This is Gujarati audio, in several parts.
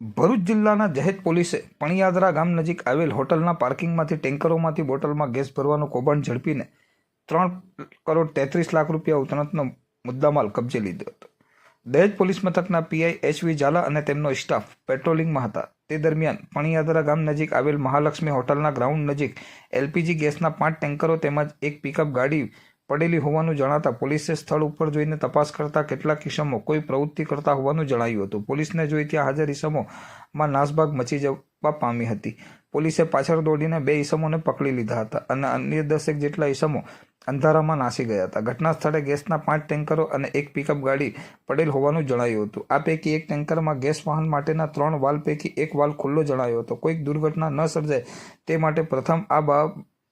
ભરૂચ જિલ્લાના જહેજ પોલીસે પણિયાદરા ગામ નજીક આવેલ હોટલના પાર્કિંગમાંથી ટેન્કરોમાંથી બોટલમાં ગેસ ભરવાનું કૌભાંડ ઝડપીને ત્રણ કરોડ તેત્રીસ લાખ રૂપિયા ઉપરાંતનો મુદ્દામાલ કબજે લીધો હતો. દહેજ પોલીસ મથકના પીઆઈ એચવી ઝાલા અને તેમનો સ્ટાફ પેટ્રોલિંગમાં હતા. તે દરમિયાન પણિયાદરા ગામ નજીક આવેલ મહાલક્ષ્મી હોટલના ગ્રાઉન્ડ નજીક એલપીજી ગેસના પાંચ ટેન્કરો તેમજ એક પિકઅપ ગાડી પડેલી હોવાનું જણાતા પોલીસે સ્થળ ઉપર જોઈને તપાસ કરતા કેટલાક ઇસમો કોઈ પ્રવૃત્તિ કરતા હોવાનું જણાયું હતું. પોલીસને જોઈ ત્યાં હાજર ઇસમોમાં નાસભાગ મચી જવા પામી હતી. પોલીસે પાછળ દોડીને બે ઇસમોને પકડી લીધા હતા અને અન્ય દસેક જેટલા ઇસમો અંધારામાં નાસી ગયા હતા. ઘટના સ્થળે ગેસના પાંચ ટેન્કરો અને એક પિકઅપ ગાડી પડેલ હોવાનું જણાયું હતું. આ પૈકી એક ટેન્કરમાં ગેસ વાહન માટેના ત્રણ વાલ પૈકી એક વાલ ખુલ્લો જણાયો હતો. કોઈક દુર્ઘટના ન સર્જાય તે માટે પ્રથમ આ બા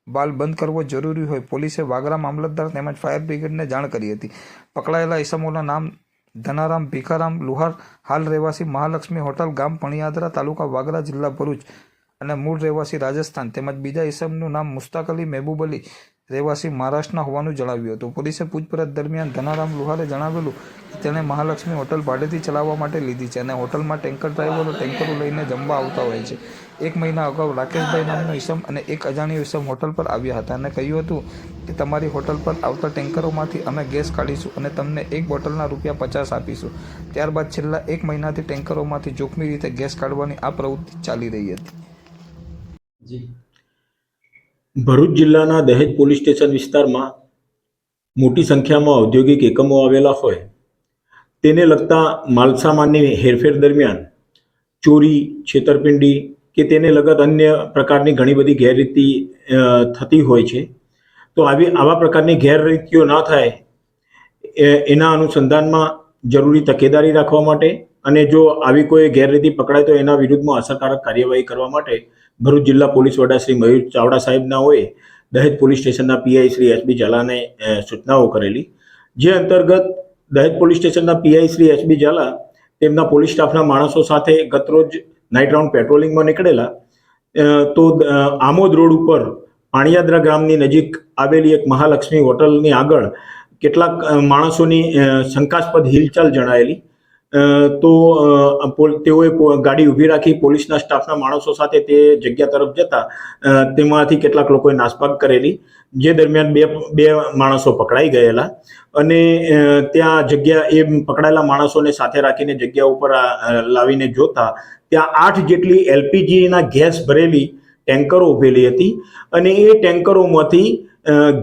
બાલ બંધ કરવો જરૂરી હોય. પોલીસે વાગરા મામલતદાર તેમજ ફાયર બ્રિગેડને જાણ કરી હતી. પકડાયેલા ઇસમોના નામ ધનારામ ભીખારામ લુહાર, હાલ રહેવાસી મહાલક્ષ્મી હોટલ, ગામ પણિયાદરા તાલુકા વાગરા, જિલ્લા ભરૂચ અને મૂળ રહેવાસી રાજસ્થાન તેમજ બીજા ઇસમનું નામ મુસ્તાક અલી મહેબૂબ અલી રહેવાસી મહારાષ્ટ્રના હોવાનું જણાવ્યું હતું. પોલીસે પૂછપરછ દરમિયાન ધનારામ લુહારે જણાવેલું તેણે મહાલક્ષ્મી હોટલ ભાડેથી ચલાવવા માટે લીધી છે અને હોટલમાં ટેન્કર ડ્રાઈવરો ટેન્કરો લઈને જમવા આવતા હોય છે. એક મહિના અગાઉ રાકેશભાઈ નામનો ઈસમ અને એક અજાણ્યો ઈસમ હોટલ પર આવ્યા હતા અને કહ્યું હતું કે તમારી હોટલ પર આવતા ટેન્કરોમાંથી અમે ગેસ કાઢીશું અને તમને એક બોટલના રૂપિયા પચાસ આપીશું. ત્યારબાદ છેલ્લા એક મહિનાથી ટેન્કરોમાંથી જોખમી રીતે ગેસ કાઢવાની આ પ્રવૃત્તિ ચાલી રહી હતી. ભરૂચ જિલ્લાના દહેજ પોલીસ સ્ટેશન વિસ્તારમાં મોટી સંખ્યામાં ઔદ્યોગિક એકમો આવેલા હોય તેને લગતા માલસામાનની હેરફેર દરમિયાન ચોરી, છેતરપિંડી કે તેને લગત અન્ય પ્રકારની ઘણી બધી ગેરરીતિ થતી હોય છે. તો આવી, આવા પ્રકારની ગેરરીતિઓ ના થાય એના અનુસંધાનમાં જરૂરી તકેદારી રાખવા માટે અને જો આવી કોઈ ગેરરીતિ પકડાય તો એના વિરુદ્ધમાં અસરકારક કાર્યવાહી કરવા માટે ભરૂચ જિલ્લા પોલીસ વડા શ્રી મયુર ચાવડા સાહેબના હોય દહેજ પોલીસ સ્ટેશનના પીઆઈ શ્રી એસબી ઝાલાને સૂચનાઓ કરેલી. જે અંતર્ગત દહેજ પોલીસ સ્ટેશનના પીઆઈ શ્રી એસબી ઝાલા તેમના પોલીસ સ્ટાફના માણસો સાથે ગતરોજ નાઇટ રાઉન્ડ પેટ્રોલિંગમાં નીકળેલા. તો આમોદ રોડ ઉપર પાણિયાદરા ગામની નજીક આવેલી એક મહાલક્ષ્મી હોટલની આગળ કેટલાક માણસોની શંકાસ્પદ હિલચાલ જણાયેલી. તો તેઓએ ગાડી ઊભી રાખી પોલીસના સ્ટાફના માણસો સાથે તે જગ્યા તરફ જતા તેમાંથી કેટલાક લોકોએ નાસભાગ કરેલી. જે દરમિયાન બે બે માણસો પકડાઈ ગયેલા. અને ત્યાં જગ્યા એ પકડાયેલા માણસોને સાથે રાખીને જગ્યા ઉપર લાવીને જોતા ત્યાં આઠ જેટલી એલપીજીના ગેસ ભરેલી ટેન્કરો ઊભેલી હતી. અને એ ટેન્કરોમાંથી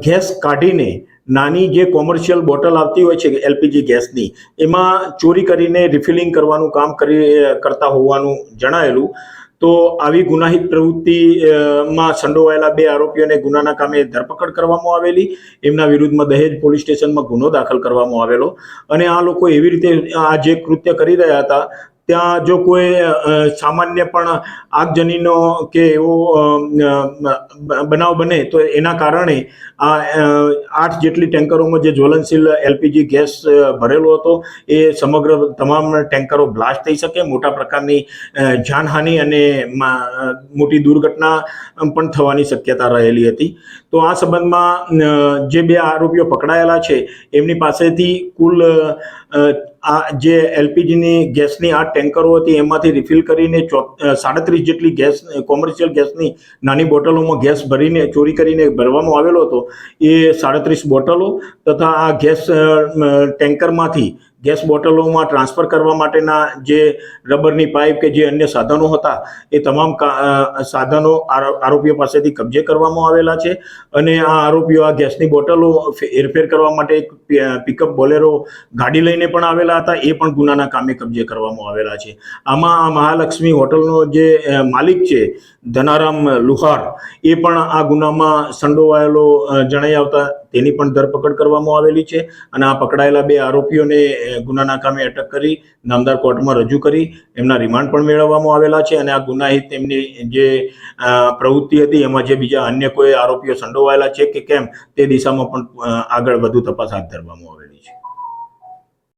ગેસ કાઢીને નાની જે કોમર્શિયલ બોટલ આવતી હોય છે એલપીજી ગેસની, એમાં ચોરી કરીને રિફિલિંગ કરવાનું કામ કરી કરતા હોવાનું જણાયેલું. તો આવી ગુનાહિત પ્રવૃત્તિ માં સંડોવાયેલા બે આરોપીઓને ગુનાના કામે ધરપકડ કરવામાં આવેલી. એમના વિરુદ્ધમાં દહેજ પોલીસ સ્ટેશનમાં ગુનો દાખલ કરવામાં આવેલો. અને આ લોકો એવી રીતે આ જે કૃત્ય કરી રહ્યા હતા ત્યાં જો કોઈ સામાન્ય પણ આગજનીનો કે એવો બનાવ બને, તો એના કારણે આ આઠ જેટલી ટેન્કરોમાં જે જ્વલનશીલ એલપીજી ગેસ ભરેલો હતો, એ સમગ્ર તમામ ટેન્કરો બ્લાસ્ટ થઈ શકે. મોટા પ્રકારની જાનહાનિ અને મોટી દુર્ઘટના પણ થવાની શક્યતા રહેલી હતી. તો આ સંબંધમાં જે બે આરોપીઓ પકડાયેલા છે, એમની પાસેથી કુલ આ જે એલપીજીની ગેસની આ ટેન્કરો હતી, એમાંથી રિફિલ કરીને સાડત્રીસ જેટલી ગેસ કોમર્શિયલ ગેસની નાની બોટલોમાં ગેસ ભરીને, ચોરી કરીને ભરવામાં આવેલો હતો. એ સાડત્રીસ બોટલો તથા આ ગેસ ટેન્કરમાંથી ગેસ બોટલોમાં ટ્રાન્સફર કરવા માટેના જે રબરની પાઇપ કે જે અન્ય સાધનો હતા, એ તમામ સાધનો આરો- આરોપીઓ પાસેથી કબજે કરવામાં આવેલા છે. અને આ આરોપીઓ આ ગેસની બોટલો હેરફેર કરવા માટે એક પિકઅપ બોલેરો ગાડી લઈને પણ આવેલા હતા, એ પણ ગુનાના કામે કબજે કરવામાં આવેલા છે. આમાં આ મહાલક્ષ્મી હોટલનો જે માલિક છે ધનારામ લુહાર, એ પણ આ ગુનામાં સંડોવાયેલો જણાઈ આવતા તેની પણ ધરપકડ કરવામાં આવેલી છે અને આ પકડાયેલા બે આરોપીઓને ગુનાના કામે અટક કરી, નામદાર કોર્ટમાં રજૂ કરી, એમના રિમાન્ડ પણ મેળવવામાં આવેલા છે અને આ ગુનાહિત એમની જે પ્રવૃત્તિ હતી, એમાં જે બીજા અન્ય કોઈ આરોપીઓ સંડોવાયેલા છે કે કેમ, તે દિશામાં પણ આગળ વધુ તપાસ હાથ ધરવામાં આવેલી છે.